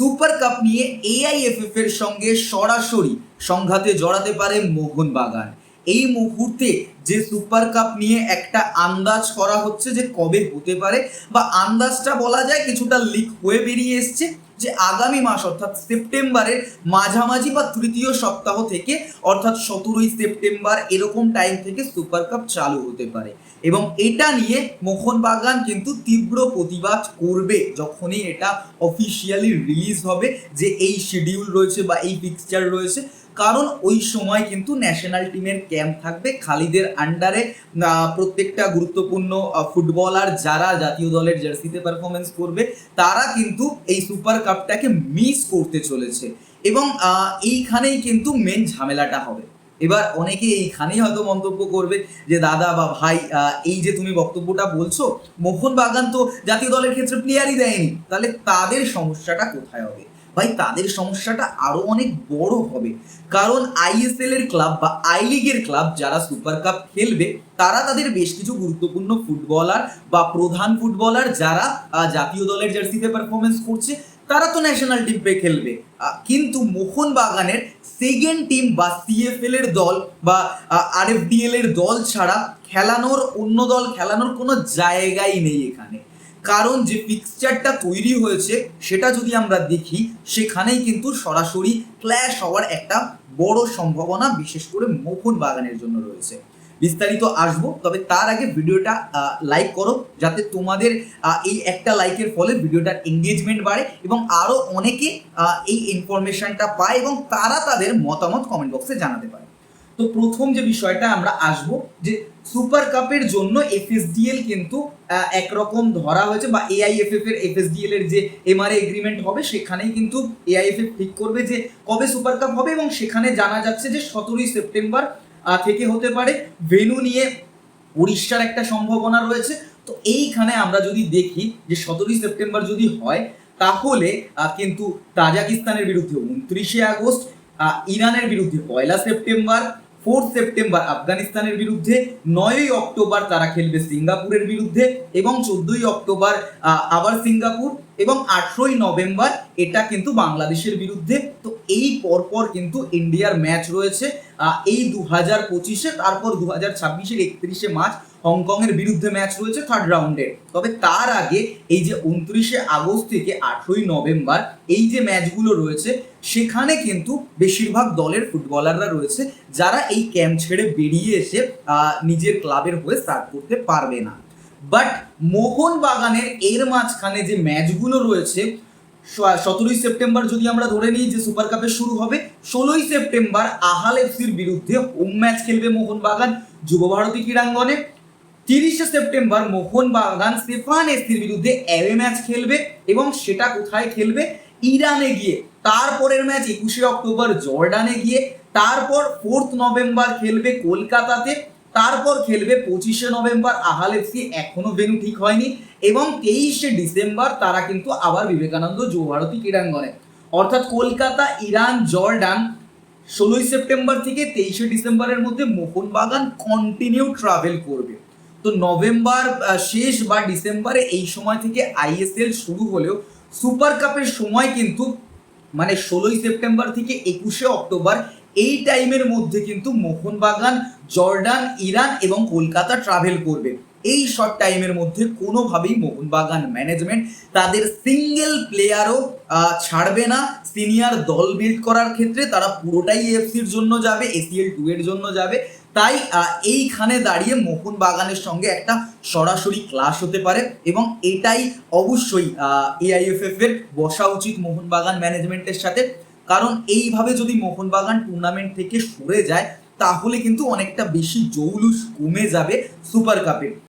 Super cup নিয়ে AIFF এর সঙ্গে সরাসরি সংঘাতে জড়াতে পারে মোহনবাগান। এই মুহূর্তে যে সুপার কাপ নিয়ে একটা আন্দাজ করা হচ্ছে যে কবে হতে পারে বা আন্দাজটা বলা যায় কিছুটা লিক হয়ে বেরিয়ে এসছে যে আগামী মাস অর্থাৎ সেপ্টেম্বরের মাঝামাঝি বা তৃতীয় সপ্তাহ থেকে অর্থাৎ সতেরোই সেপ্টেম্বর এরকম টাইম থেকে সুপার কাপ চালু হতে পারে। এবং এটা নিয়ে মোহনবাগান কিন্তু তীব্র প্রতিবাদ করবে যখনই এটা অফিসিয়ালি রিলিজ হবে যে এই শিডিউল রয়েছে বা এই পিকচার রয়েছে। কারণ ওই সময় কিন্তু ন্যাশনাল টিমের ক্যাম্প থাকবে। খালিদের আন্ডারে প্রত্যেকটা গুরুত্বপূর্ণ ফুটবলার যারা জাতীয় দলের জার্সিতে পারফরমেন্স করবে, তারা কিন্তু এই সুপার কাপটাকে মিস করতে চলেছে। এবং এইখানেই কিন্তু মেন ঝামেলাটা হবে। এবার অনেকে এইখানেই হয়তো মন্তব্য করবে যে, দাদা বা ভাই এই যে তুমি বক্তব্যটা বলছো, মোহনবাগান তো জাতীয় দলের ক্ষেত্রে প্লেয়ারই দেয়নি। তাহলে তাদের সমস্যাটা কোথায় হবে? ভাই, তাদের সমস্যাটা আরও অনেক বড় হবে। কারণ আইএসএল এর ক্লাব বা আই লিগের ক্লাব যারা সুপার কাপ খেলবে, তারা তাদের বেশ কিছু গুরুত্বপূর্ণ ফুটবলার বা প্রধান ফুটবলার যারা জাতীয় দলের জার্সিতে পারফরমেন্স করছে, তারা তো ন্যাশনাল টিম টিমে খেলবে। কিন্তু মোহনবাগানের সেকেন্ড টিম বা সিএফএল এর দল বা আরএফডিএল এর দল ছাড়া খেলানোর, অন্য দল খেলানোর কোনো জায়গাই নেই এখানে। কারণ যে পিকচারটা তৈরি হয়েছে, সেটা যদি আমরা দেখি, সেখানেই কিন্তু সরাসরি ক্ল্যাশ হওয়ার একটা বড় সম্ভাবনা, বিশেষ করে মোহন বাগানের জন্য রয়েছে। বিস্তারিত আসব, তবে তার আগে ভিডিওটা লাইক করো, যাতে তোমাদের এই একটা লাইকের ফলে ভিডিওটার এঙ্গেজমেন্ট বাড়ে এবং আরও অনেকে এই ইনফরমেশনটা পায় এবং তারা তাদের মতামত কমেন্ট বক্সে জানাতে পারে। তো প্রথম যে বিষয়টা আমরা আসব, যে সুপার কাপের জন্য এফএসডিএল কিন্তু একরকম ধরা হয়েছে বা এআইএফএফ এর এফএসডিএল এর যে এমআরএ এগ্রিমেন্ট হবে, সেখানেই কিন্তু এআইএফএফ ঠিক করবে যে কবে সুপার কাপ হবে এবং সেখানে জানা যাচ্ছে যে সতেরোই সেপ্টেম্বর থেকে হতে পারে ভেনু নিয়ে উড়িষ্যার একটা সম্ভাবনা রয়েছে। তো এইখানে আমরা যদি দেখি যে সতেরোই সেপ্টেম্বর যদি হয়, তাহলে কিন্তু তাজাকিস্তানের বিরুদ্ধে উনত্রিশে আগস্ট ইরানের বিরুদ্ধে পয়লা সেপ্টেম্বর ফোর্থ সেপ্টেম্বর আফগানিস্তানের বিরুদ্ধে, নয়ই অক্টোবর তারা খেলবে সিঙ্গাপুরের বিরুদ্ধে এবং চোদ্দই অক্টোবর আবার সিঙ্গাপুর। এবং আঠেরোই নভেম্বর এটা কিন্তু বাংলাদেশের বিরুদ্ধে। তো এই পরপর কিন্তু ইন্ডিয়ার ম্যাচ রয়েছে। এই দু হাজার পঁচিশে, তারপর দু হাজার ছাব্বিশের একত্রিশে মার্চ হংকংয়ের বিরুদ্ধে ম্যাচ রয়েছে থার্ড রাউন্ডে তবে তার আগে এই যে উনত্রিশে আগস্ট থেকে আঠেরোই নভেম্বর এই যে ম্যাচগুলো রয়েছে, সেখানে কিন্তু বেশিরভাগ দলের ফুটবলাররা রয়েছে, যারা এই ক্যাম্প ছেড়ে বেরিয়ে এসে নিজের ক্লাবের হয়ে স্টার্ট করতে পারবে না। বাট মোহনবাগানের এর মাঝখানে যে ম্যাচগুলো রয়েছে সতেরোই সেপ্টেম্বর যদি আমরা ধরে নিই যে সুপার কাপে শুরু হবে, ষোলোই সেপ্টেম্বর আহাল এফসির বিরুদ্ধে হোম ম্যাচ খেলবে মোহনবাগান যুব ভারতী ক্রীড়াঙ্গনে। তিরিশে সেপ্টেম্বর মোহনবাগান সেফান এসির বিরুদ্ধে অ্যাওয়ে ম্যাচ খেলবে এবং সেটা কোথায় খেলবে? ইরানে গিয়ে। তারপরের ম্যাচ একুশে অক্টোবর জর্ডানে গিয়ে। তারপর ফোর্থ নভেম্বর খেলবে কলকাতাতে। তারপর খেলবে পঁচিশে নভেম্বর। আহাল এফসি এখনও ভেনু ঠিক হয়নি এবং তেইশে ডিসেম্বর তারা কিন্তু আবার বিবেকানন্দ যুবভারতী ক্রীড়াঙ্গনে। অর্থাৎ কলকাতা, ইরান, জর্ডান ষোলোই সেপ্টেম্বর থেকে তেইশে ডিসেম্বরের মধ্যে মোহনবাগান কন্টিনিউ ট্রাভেল করবে। তো নভেম্বর শেষ বা ডিসেম্বরে এই সময় থেকে আইএসএল শুরু হলেও সুপার কাপের সময় কিন্তু মানে ষোলোই সেপ্টেম্বর থেকে একুশে অক্টোবর এই টাইমের মধ্যে কিন্তু মোহনবাগান জর্ডান, ইরান এবং কলকাতা ট্রাভেল করবে। এই শর্ট টাইমের মধ্যে কোনোভাবেই মোহনবাগান ম্যানেজমেন্ট তাদের সিঙ্গেল প্লেয়ারও ছাড়বে না। সিনিয়র দল বিল্ড করার ক্ষেত্রে তারা পুরোটাই এফসির জন্য যাবে এসিএল টু এর জন্য যাবে। তাই এইখানে দাঁড়িয়ে মোহনবাগানের সঙ্গে একটা সরাসরি ক্লাস হতে পারে এবং এটাই অবশ্যই এআইএফএফ এর বসা উচিত মোহনবাগান ম্যানেজমেন্টের সাথে। কারণ এইভাবে যদি মোহনবাগান টুর্নামেন্ট থেকে সরে যায় তাহলে কিন্তু অনেকটা বেশি জৌলুস কমে যাবে সুপার কাপে